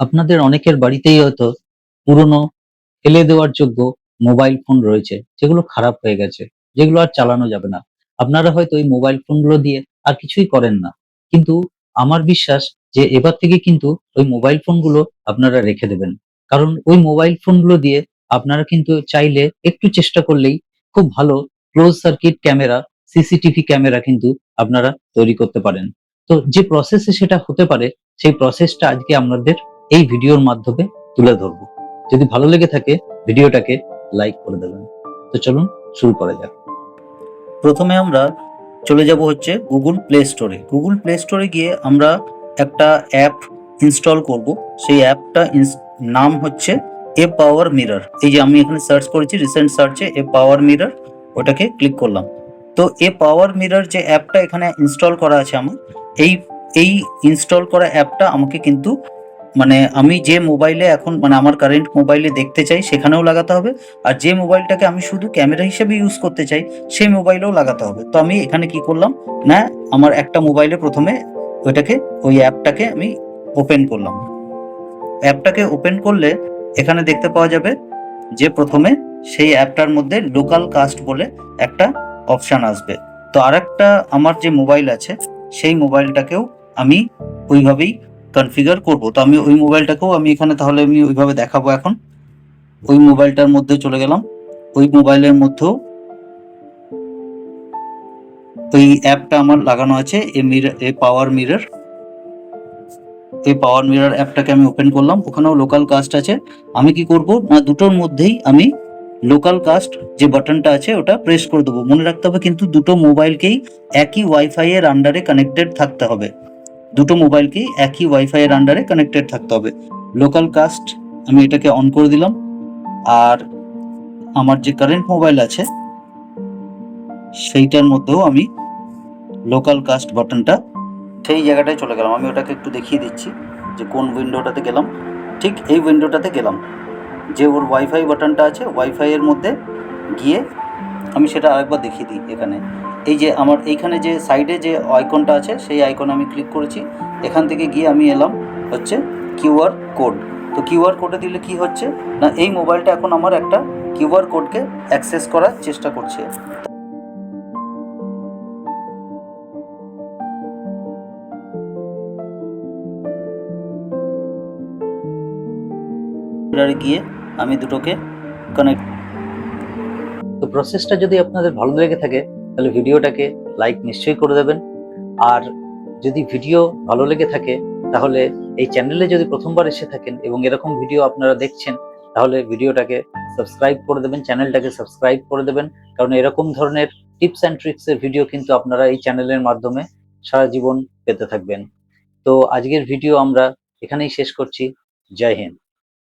আপনাদের অনেকের বাড়িতেই হয়তো পুরনো ফেলে দেওয়ার যোগ্য মোবাইল ফোন রয়েছে, যেগুলো খারাপ হয়ে গেছে, যেগুলো আর চালানো যাবে না। আপনারা হয়তো এই মোবাইল ফোনগুলো দিয়ে আর কিছুই করেন না। কিন্তু আমার বিশ্বাস যে এবার থেকে কিন্তু ওই মোবাইল ফোনগুলো আপনারা রেখে দেবেন। কারণ ওই মোবাইল ফোনগুলো দিয়ে আপনারা কিন্তু চাইলে একটু চেষ্টা করলেই খুব ভালো close circuit camera CCTV camera কিন্তু আপনারা তৈরি করতে পারেন। তো যে প্রসেসে সেটা হতে পারে, সেই প্রসেসটা আজকে আমাদের এই ভিডিওর মাধ্যমে তুলে ধরবো। যদি ভালো লেগে থাকে, ভিডিওটাকে লাইক করে দেবেন। তো চলুন শুরু করা যাক। প্রথমে আমরা চলে যাব হচ্ছে গুগল প্লে স্টোরে গুগল প্লে স্টোরে গিয়ে আমরা একটা অ্যাপ ইনস্টল করব। সেই অ্যাপটা নাম হচ্ছে এ পাওয়ার মিরর এই যে আমি এখানে সার্চ করেছি রিসেন্ট সার্চে এ পাওয়ার মিরর ওটাকে ক্লিক করলাম। তো এ পাওয়ার মিরর যে অ্যাপটা এখানে ইনস্টল করা আছে আমার, এই এই ইনস্টল করা অ্যাপটা আমাকে কিন্তু মানে আমি যে মোবাইলে এখন মানে আমার কারেন্ট মোবাইলে দেখতে চাই, সেখানেও লাগাতে হবে। আর যে মোবাইলটাকে আমি শুধু ক্যামেরা হিসেবে ইউজ করতে চাই, সেই মোবাইলেও লাগাতে হবে। তো আমি এখানে কি করলাম? না, আমার একটা মোবাইলে প্রথমে ওইটাকে, ওই অ্যাপটাকে আমি ওপেন করলাম। অ্যাপটাকে ওপেন করলে এখানে দেখতে পাওয়া যাবে যে প্রথমে সেই অ্যাপটার মধ্যে লোকাল কাস্ট বলে একটা অপশান আসবে। তো আরেকটা আমার যে মোবাইল আছে, সেই মোবাইলটাকেও আমি ওইভাবেই কনফিগার করব। তো আমি ওই মোবাইলটাকেও আমি এখানে তাহলে আমি ওইভাবে দেখাবো এখন। ওই মোবাইলটার মধ্যে চলে গেলাম। ওই মোবাইলের মধ্যেও ওই অ্যাপটা আমার লাগানো আছে, এ মিরর এ পাওয়ার মিরর এই পাওয়ার মিরর অ্যাপটাকে আমি ওপেন করলাম। ওখানেও লোকাল কাস্ট আছে। আমি কি করব? না, দুটোর মধ্যেই আমি লোকাল কাস্ট যে বাটনটা আছে, ওটা প্রেস করে দেবো। মনে রাখতে হবে কিন্তু দুটো মোবাইলকেই একই ওয়াইফাই এর আন্ডারে কানেক্টেড থাকতে হবে। দুটো মোবাইলকেই একই ওয়াইফাই এর আন্ডারে কানেক্টেড থাকতে হবে। লোকাল কাস্ট আমি এটাকে অন করে দিলাম। আর আমার যে কারেন্ট মোবাইল আছে, সেইটার মধ্যেও আমি লোকাল কাস্ট বাটনটা সেই জায়গাটায় চলে গেলাম। আমি ওটাকে একটু দেখিয়ে দিচ্ছি যে কোন উইন্ডোটাতে গেলাম। ঠিক এই উইন্ডোটাতে গেলাম। যে ওর ওয়াইফাই বাটনটা আছে ওয়াইফাই এর মধ্যে গিয়ে আমি সেটা আরেকবার দেখিয়ে দিই এখানে। এই যে আমার এইখানে যে সাইডে যে আইকনটা আছে, সেই আইকনে আমি ক্লিক করেছি। এখান থেকে গিয়ে আমি এলাম হচ্ছে কিউআর কোড তো কিউআর কোডে দিলে কি হচ্ছে? না, এই মোবাইলটা এখন আমার একটা কিউআর কোডকে অ্যাক্সেস করার চেষ্টা করছে। গিয়ে আমি দুটোকে কানেক্ট তো প্রসেসটা যদি আপনাদের ভালো লেগে থাকে, তাহলে ভিডিওটাকে লাইক নিশ্চয়ই করে দেবেন। আর যদি ভিডিও ভালো লেগে থাকে, তাহলে এই চ্যানেলে যদি প্রথমবার এসে থাকেন এবং এরকম ভিডিও আপনারা দেখছেন, তাহলে ভিডিওটাকে সাবস্ক্রাইব করে দেবেন চ্যানেলটাকে সাবস্ক্রাইব করে দেবেন। কারণ এরকম ধরনের টিপস অ্যান্ড ট্রিক্সের ভিডিও কিন্তু আপনারা এই চ্যানেলের মাধ্যমে সারা জীবন পেতে থাকবেন। তো আজকের ভিডিও আমরা এখানেই শেষ করছি। জয় হিন্দ।